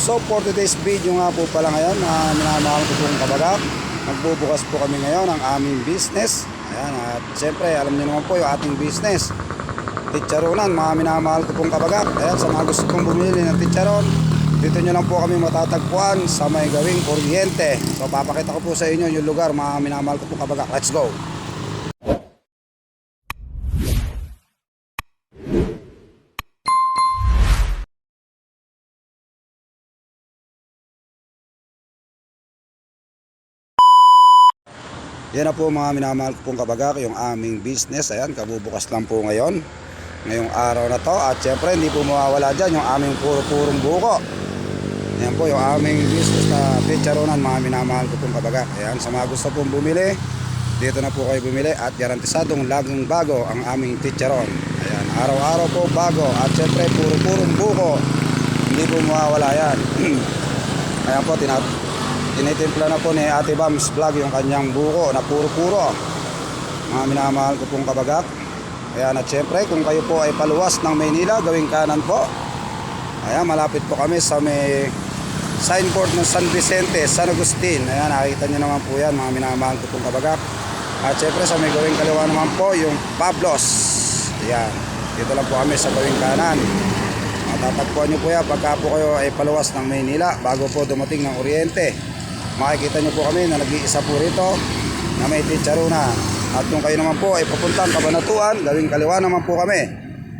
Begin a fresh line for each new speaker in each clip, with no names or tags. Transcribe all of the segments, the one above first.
So for today's video nga po pala ngayon, uh, minamahal ko pong kabagak. Magbubukas po kami ngayon ng aming business. Ayan, at siyempre alam niyo naman po yung ating business. Ticharonan, mga minamahal ko pong kabagak. Ayan, sa mga gusto pong bumili ng ticharon, dito nyo lang po kami matatagpuan sa may gawing kuryente. So papakita ko po sa inyo yung lugar, mga minamahal ko pong kabagak. Let's go! Yan na po mga minamahal ko pong kabagak, yung aming business. Ayan, kabubukas lang po ngayon. Ngayong araw na to. At syempre, hindi po mawawala dyan yung aming puro-purong buko. Yan po yung aming business na picharonan, mga minamahal ko pong kabagak. Ayan, sa mga gusto pong bumili, dito na po kayo bumili at garantisadong laging bago ang aming ticharon. Ayan, araw-araw po bago. At syempre, puro-purong buko. Hindi po mawawala yan. Ayan po, tinat tinitimpla na po ni Ate Bams Vlog yung kanyang buko na puro-puro. Mga minamahal ko pong kabagak. Ayan at syempre kung kayo po ay paluwas ng Maynila, gawing kanan po. Ayan, malapit po kami sa may signboard ng San Vicente, San Agustin. Ayan, nakikita nyo naman po yan, mga minamahal ko pong kabagak. At syempre sa may gawing kaliwa naman po, yung Pablos. Ayan, dito lang po kami sa gawing kanan. Matatagpuan nyo po yan pagka po kayo ay paluwas ng Maynila bago po dumating ng Oriente. Makikita nyo po kami na nag-iisa po rito na may titsaruna. At kung kayo naman po ay papuntang kabanatuan, gawing kaliwa naman po kami.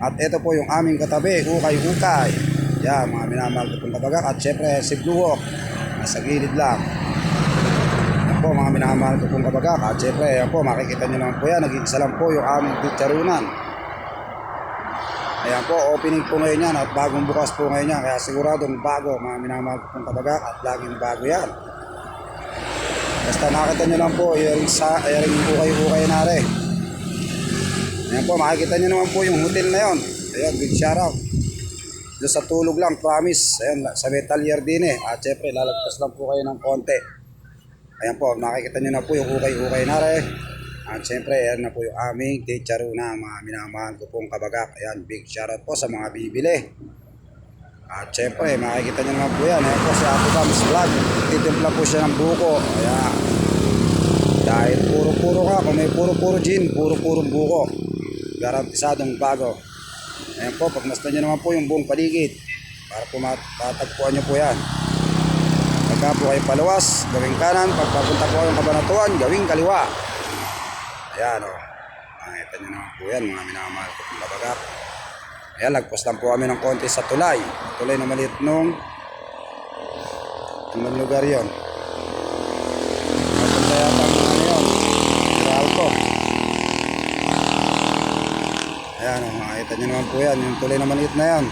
At ito po yung aming katabi, ukay-ukay. Yan, mga minamahal ko pong kabagak. At syempre, si Blue Hawk, nasa gilid lang. Yan po, mga minamahal ko pong kabagak. At syempre, yan po, makikita nyo naman po yan. Nag-iisa lang po yung aming titsarunan. Ayan po, opening po ngayon yan at bagong bukas po ngayon yan. Kaya siguradong bago, mga minamahal ko pong kabagak at laging bago yan. Basta nakita nyo lang po, yung sa yung ukay-ukay na rin. Ayan po, makikita nyo naman po yung hotel na yon. Ayan, big shoutout. Doon sa tulog lang, promise. Ayan, sa Metalier din eh. At syempre, lalagpas lang po kayo ng konti. Ayan po, nakikita nyo na po yung ukay-ukay na rin. At syempre, ayan na po yung aming Ticharuna, mga minamahal ko pong kabagak. Ayan, big shoutout po sa mga bibili. At syempre, makikita nyo naman po yan. Ayan po si Ate Bams Vlog. Titimpla po siya ng buko. Ayan. Dahil puro-puro ka. Kung may puro-puro gin, puro-puro buko. Garantisadong bago. Ayan po, pagmasdan nyo naman po yung buong paligid. Para po matatagpuan nyo po yan. Pagka po ay paluwas, gawing kanan. Pagpapunta po yung kabanatuan, gawing kaliwa. Ayan o. Makikita nyo naman po yan, mga minamahal ko pong kabagak. Ayan, lagpas lang po kami ng konti sa tulay. Tulay na maliit nung anong lugar yon. Napunta yata ang ano yun. Meralco. Ayan, oh, makikita nyo naman po yan. Yung tulay na maliit na yan.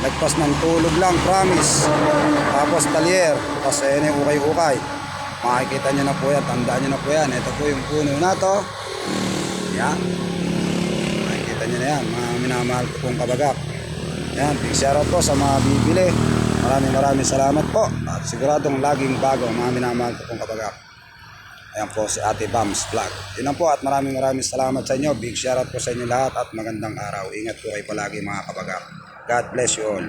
Lagpas ng tulog lang, promise. Tapos talyer. Tapos ayan yung ukay-ukay. Makikita nyo na po yan. Tandaan nyo na po yan. Ito po yung puno na to. Yan. Makikita nyo na yan, mga minamahal ko pong kabagak. Yan, big shoutout po sa mga bibili. Maraming maraming salamat po. At siguradong laging bago, mga minamahal ko pong kabagak. Ayan po si Ate Bams Vlog. Yun po at maraming maraming salamat sa inyo. Big shoutout po sa inyo lahat at magandang araw. Ingat po kayo palagi mga kabagak. God bless you all.